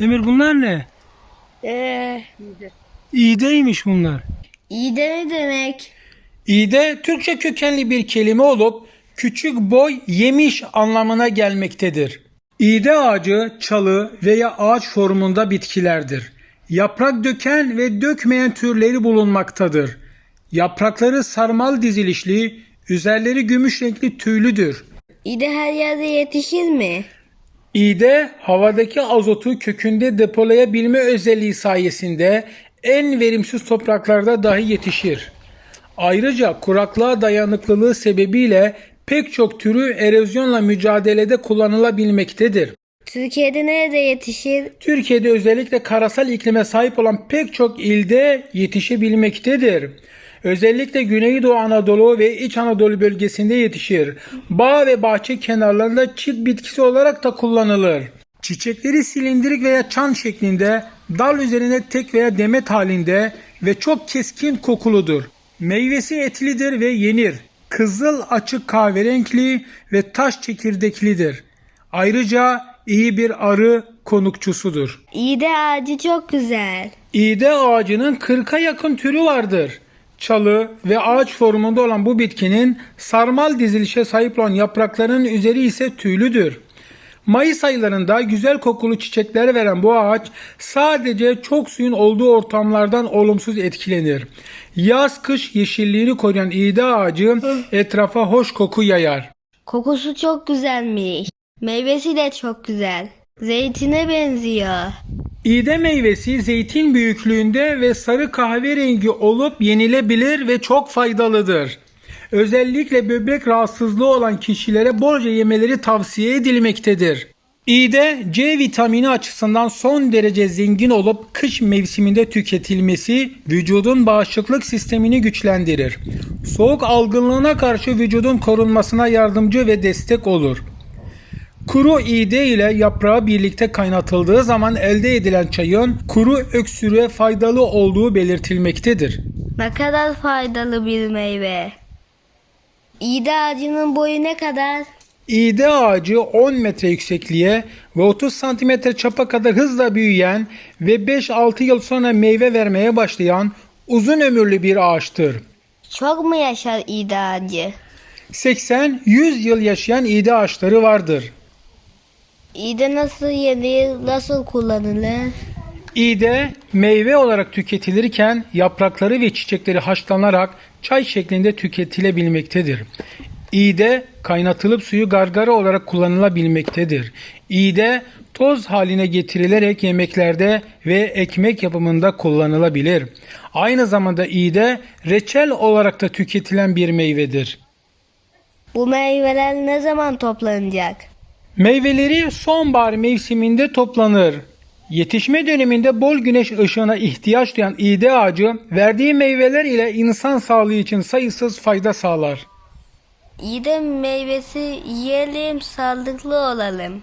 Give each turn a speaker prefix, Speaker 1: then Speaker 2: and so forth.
Speaker 1: Emir bunlar ne?
Speaker 2: Ee,
Speaker 1: İğdeymiş bunlar.
Speaker 2: iyi de ne demek?
Speaker 1: İğde Türkçe kökenli bir kelime olup küçük boy yemiş anlamına gelmektedir. İğde ağacı çalı veya ağaç formunda bitkilerdir. Yaprak döken ve dökmeyen türleri bulunmaktadır. Yaprakları sarmal dizilişli, üzerleri gümüş renkli tüylüdür.
Speaker 2: İyi de her yerde yetişir mi?
Speaker 1: İğde havadaki azotu kökünde depolayabilme özelliği sayesinde en verimsiz topraklarda dahi yetişir. Ayrıca kuraklığa dayanıklılığı sebebiyle pek çok türü erozyonla mücadelede kullanılabilmektedir.
Speaker 2: Türkiye'de nerede yetişir?
Speaker 1: Türkiye'de özellikle karasal iklime sahip olan pek çok ilde yetişebilmektedir. Özellikle Güneydoğu Anadolu ve İç Anadolu bölgesinde yetişir. Bağ ve bahçe kenarlarında çit bitkisi olarak da kullanılır. Çiçekleri silindirik veya çan şeklinde, dal üzerine tek veya demet halinde ve çok keskin kokuludur. Meyvesi etlidir ve yenir. Kızıl açık kahverenkli ve taş çekirdeklidir. Ayrıca iyi bir arı konukçusudur.
Speaker 2: İyi de ağacı çok güzel.
Speaker 1: İğde ağacının 40'a yakın türü vardır. Çalı ve ağaç formunda olan bu bitkinin sarmal dizilişe sahip olan yapraklarının üzeri ise tüylüdür. Mayıs aylarında güzel kokulu çiçekler veren bu ağaç sadece çok suyun olduğu ortamlardan olumsuz etkilenir. Yaz kış yeşilliğini koruyan iğde ağacı etrafa hoş koku yayar.
Speaker 2: Kokusu çok güzelmiş. Meyvesi de çok güzel. Zeytine benziyor.
Speaker 1: İğde meyvesi zeytin büyüklüğünde ve sarı kahverengi olup yenilebilir ve çok faydalıdır. Özellikle böbrek rahatsızlığı olan kişilere bolca yemeleri tavsiye edilmektedir. İğde C vitamini açısından son derece zengin olup kış mevsiminde tüketilmesi vücudun bağışıklık sistemini güçlendirir. Soğuk algınlığına karşı vücudun korunmasına yardımcı ve destek olur. Kuru iğde ile yaprağı birlikte kaynatıldığı zaman elde edilen çayın kuru öksürüğe faydalı olduğu belirtilmektedir.
Speaker 2: Ne kadar faydalı bir meyve. İyi de ağacının boyu ne kadar?
Speaker 1: İğde ağacı 10 metre yüksekliğe ve 30 santimetre çapa kadar hızla büyüyen ve 5-6 yıl sonra meyve vermeye başlayan uzun ömürlü bir ağaçtır.
Speaker 2: Çok mu yaşar iyi de ağacı?
Speaker 1: 80-100 yıl yaşayan iğde ağaçları vardır.
Speaker 2: İyi de nasıl yenir, nasıl kullanılır?
Speaker 1: İğde meyve olarak tüketilirken yaprakları ve çiçekleri haşlanarak çay şeklinde tüketilebilmektedir. İğde kaynatılıp suyu gargara olarak kullanılabilmektedir. İğde toz haline getirilerek yemeklerde ve ekmek yapımında kullanılabilir. Aynı zamanda iğde reçel olarak da tüketilen bir meyvedir.
Speaker 2: Bu meyveler ne zaman toplanacak?
Speaker 1: Meyveleri sonbahar mevsiminde toplanır. Yetişme döneminde bol güneş ışığına ihtiyaç duyan iğde ağacı verdiği meyveler ile insan sağlığı için sayısız fayda sağlar.
Speaker 2: İyi de meyvesi yiyelim, sağlıklı olalım.